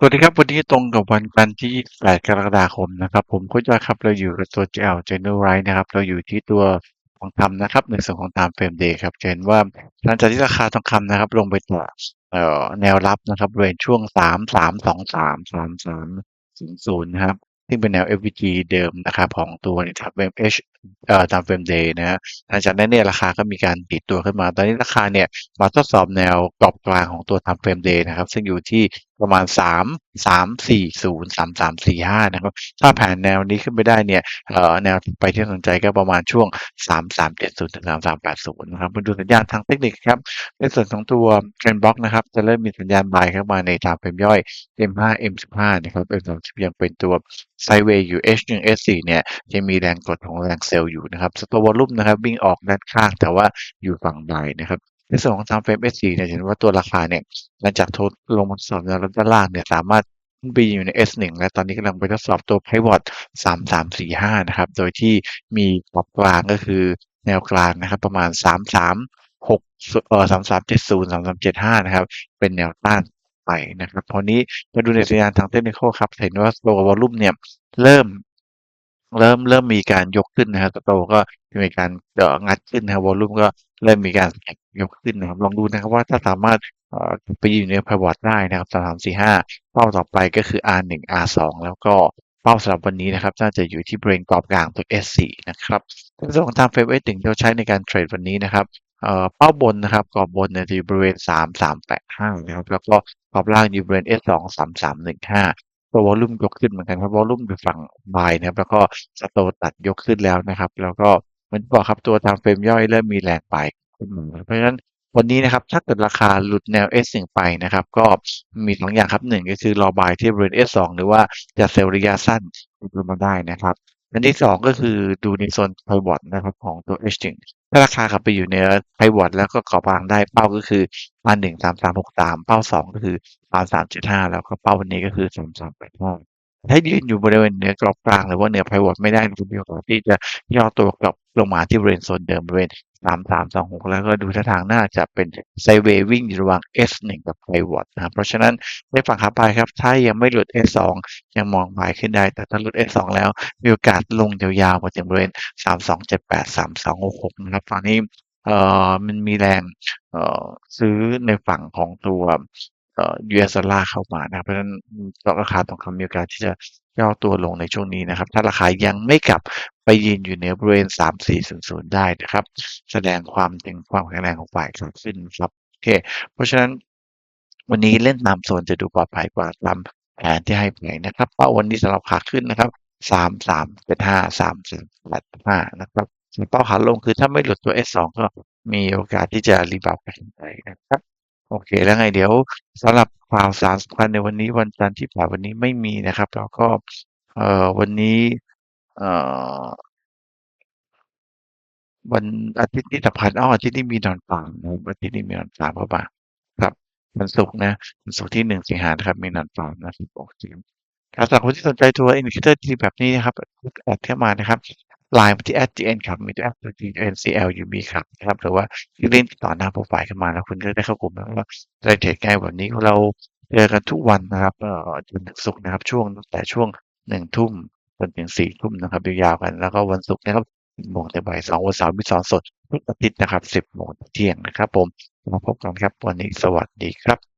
สวัสดีครับ วันนี้ตรงกับวันจันทร์ที่ 8 กรกฎาคมนะครับ ผมโค้ชอดครับเราอยู่กับตัว GL General นะครับ เราอยู่ที่ตัวทองคำนะครับในส่วนของ Time Frame Day ครับจะเห็นว่าหลังจากที่ราคาทองคำนะครับ ลงไปต่อแนวรับนะครับบริเวณช่วง 3323 3300นะครับซึ่งเป็นแนว FVG เดิมนะครับของตัว Time Frame H เอ่อ Time Frame Day นะฮะหลังจากนั้นเนี่ยราคาก็มีการดีดตัวขึ้นมา ตอนนี้ราคาเนี่ยมาทดสอบแนวกรอบกลางของตัว Time Frame Day นะครับ ซึ่งอยู่ที่ ประมาณสามสามสี่ศูนย์สามสามสี่ห้านะครับ ถ้าแผนแนวนี้ขึ้นไปได้เนี่ยเอ่อแนวไปที่สนใจก็ประมาณช่วงสามสามเจ็ดศูนย์ถึงสามสามแปดศูนย์นะครับมาดูสัญญาณทางเทคนิคครับ ในส่วนของตัวเทรนบล็อกนะครับ จะเริ่มมีสัญญาณบายเข้ามาในทางเป็นย่อย M5 M15 นะครับ M30 ยังเป็นตัวไซเวย์อยู่ H1 S4 เนี่ยยังมีแรงกดของแรงเซลล์อยู่นะครับสตัววอลลุ่มนะครับวิ่งออกด้านข้างแต่ว่าอยู่ฝั่งบายนะครับ ในส่วนของทางเฟรม S4 เนี่ยเห็นว่าตัวราคาเนี่ยหลังจากทดลงมาทดสอบแนวรับด้านล่างเนี่ยสามารถขึ้นไปอยู่ใน S1 และตอนนี้กำลังไปทดสอบตัว Pivot 3345 นะครับ โดยที่มีกรอบกลางก็คือแนวกลางนะครับประมาณ 336เอ่อ3370 3375 นะครับ เป็นแนวต้านไปนะครับคราวนี้มาดูในสัญญาณทางเทคนิคครับเห็นว่าตัววอลลุ่มเนี่ยเริ่มเริ่มเริ่มมีการยกขึ้นนะครับโตก็มีการเอ่องัดขึ้นนะครับวอลลุ่มก็เริ่มมีการ ยกขึ้นนะครับ ลองดูนะครับว่าถ้าสามารถไปอยู่ใน pivot ได้นะครับ3345เป้าต่อไปก็คือ R1 R2 แล้วก็เป้าสำหรับวันนี้นะครับ น่าจะอยู่ที่บริเวณกรอบกลางตัว S4 นะครับในส่วนของ time frame S1 ที่เราใช้ในการเทรดวันนี้นะครับเป้าบนนะครับกรอบบนเนี่ยจะอยู่บริเวณ 3385นะครับแล้วก็กรอบล่างอยู่บริเวณ S2 3315ตัววอลลุ่มยกขึ้นเหมือนกันครับวอลลุ่มอยู่ฝั่งบายนะครับแล้วก็สโตตัดยกขึ้นแล้วนะครับ แล้วก็เหมือนที่บอกครับตัวทางเฟรมย่อยเริ่มมีแรงไป เพราะฉะนั้นวันนี้นะครับถ้าเกิดราคาหลุดแนว S1 ไปนะครับ ก็มีสองอย่างครับหนึ่งก็คือรอบายที่บริเวณ S2 หรือว่าจะเซลล์ระยะสั้นลงมาได้นะครับอันที่สองก็คือดูในโซนไพวอตนะครับของตัว H1 ถ้าราคากลับไปอยู่ในไพวอตแล้วก็กรอบกลางได้เป้าก็คืออันหนึ่งสามสามหกสามเป้าสองก็คือสามสามเจ็ดห้าแล้วก็เป้าวันนี้ก็คือสามสามแปดห้าถ้ายืนอยู่บริเวณเหนือกรอบกลางหรือว่าเหนือไพวอตไม่ได้คุณมีโอกาสที่จะย่อตัวกลับ ลงมาที่บริเวณโซนเดิมบริเวณสามสามสองหกแล้วก็ดูท่าทางน่าจะเป็นไซเวย์วิ่งอยู่ระหว่าง S1 กับไพวอตนะครับเพราะฉะนั้นในฝั่งขาไปครับ ถ้ายังไม่หลุด S2 ยังมองหมายขึ้นได้ แต่ถ้าหลุด S2 แล้วมีโอกาสลงยาวๆมาถึงบริเวณ 3278 3266 นะครับตอนนี้เอ่อมันมีแรงเอ่อซื้อในฝั่งของตัวเอ่อ US ดอลลาร์เข้ามานะเพราะฉะนั้นราคาทองคำมีโอกาสที่จะ ย่อตัวลงในช่วงนี้นะครับ ถ้าราคายังไม่กลับไปยืนอยู่เหนือบริเวณ 3400 ได้นะครับ แสดงความถึงความแข็งแรงของฝ่ายขาขึ้นครับโอเค เพราะฉะนั้นวันนี้เล่นตามโซนจะดูปลอดภัยกว่าตามแผนที่ให้ไปนะครับเป้าวันนี้สำหรับขาขึ้นนะครับสามสามเจ็ดห้าสามสามแปดห้านะครับส่วนเป้าขาลงคือถ้าไม่หลุดตัว S2 ก็มีโอกาสที่จะรีบาวด์ไปนะครับ โอเค แล้วไงเดี๋ยวสำหรับข่าวสารสำคัญในวันนี้วันจันทร์ที่ผ่านวันนี้ไม่มีนะครับ แล้วก็เอ่อวันนี้เอ่อวันอาทิตย์นี้สำคัญอ้ออาทิตย์นี้มีนอนสามนะครับอาทิตย์นี้มีนอนฟาร์มเข้ามาครับวันศุกร์นะวันศุกร์ที่หนึ่งสิงหานะครับ มีนอนฟาร์มนะสิบหกทีมคสำหรับคนที่สนใจทัวร์อินดิเคเตอร์ดีแบบนี้นะครับแอดเข้ามานะครับ ไลน์มาที่ @gn ครับมีตัวแอดตัว GNCLUB ครับนะครับหรือว่าที่ลิงก์ติดต่อหน้าโปรไฟล์เข้ามาแล้วคุณก็ได้เข้ากลุ่มแล้วก็ได้เทรดง่ายแบบนี้เราเจอกันทุกวันนะครับเอ่อจนถึงศุกร์นะครับ ช่วงตั้งแต่ช่วงหนึ่งทุ่มจนถึงสี่ทุ่มนะครับยาวๆกัน แล้วก็วันศุกร์นะครับโมงถึงบ่ายสองวันเสาร์มีสอนสดทุกอาทิตย์นะครับ10โมงเที่ยงนะครับ ผมมาพบกันครับวันนี้สวัสดีครับ